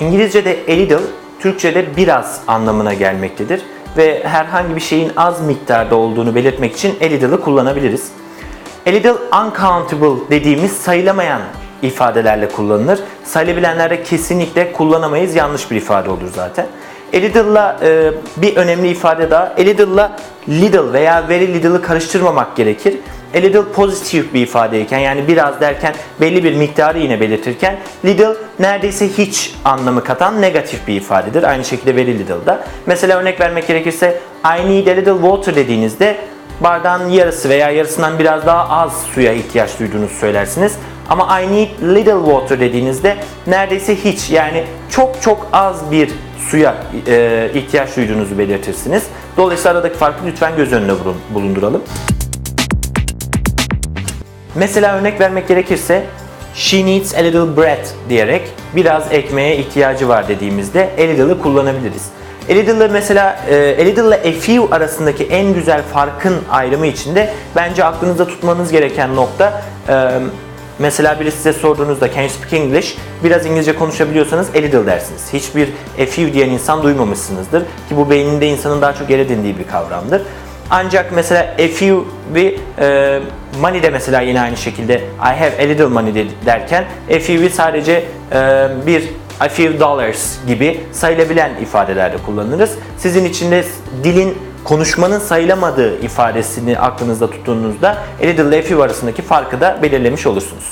İngilizce'de a little, Türkçe'de biraz anlamına gelmektedir ve herhangi bir şeyin az miktarda olduğunu belirtmek için a little'ı kullanabiliriz. A little uncountable dediğimiz sayılamayan ifadelerle kullanılır. Sayılabilenlerde kesinlikle kullanamayız. Yanlış bir ifade olur zaten. A little'la e, bir önemli ifade daha. A little'la little veya very little'ı karıştırmamak gerekir. A little pozitif bir ifadeyken yani biraz derken belli bir miktarı yine belirtirken little neredeyse hiç anlamı katan negatif bir ifadedir. Aynı şekilde very little da. Mesela örnek vermek gerekirse I need a little water dediğinizde bardağın yarısı veya yarısından biraz daha az suya ihtiyaç duyduğunuzu söylersiniz. Ama I need little water dediğinizde neredeyse hiç yani çok çok az bir suya e, ihtiyaç duyduğunuzu belirtirsiniz. Dolayısıyla aradaki farkı lütfen göz önüne bulun- bulunduralım. Mesela örnek vermek gerekirse She needs a little bread diyerek biraz ekmeğe ihtiyacı var dediğimizde a little'ı kullanabiliriz. A little'la mesela e, a little ile a few arasındaki en güzel farkın ayrımı içinde bence aklınızda tutmanız gereken nokta e, mesela biri size sorduğunuzda can you speak English biraz İngilizce konuşabiliyorsanız a little dersiniz. Hiçbir a few diyen insan duymamışsınızdır ki bu beyninde insanın daha çok yer edindiği bir kavramdır. Ancak mesela a few bir e, money de mesela yine aynı şekilde I have a little money de- derken a few'i sadece e, bir a few dollars gibi sayılabilen ifadelerde kullanırız. Sizin için de dilin konuşmanın sayılamadığı ifadesini aklınızda tuttuğunuzda a little ile a few arasındaki farkı da belirlemiş olursunuz.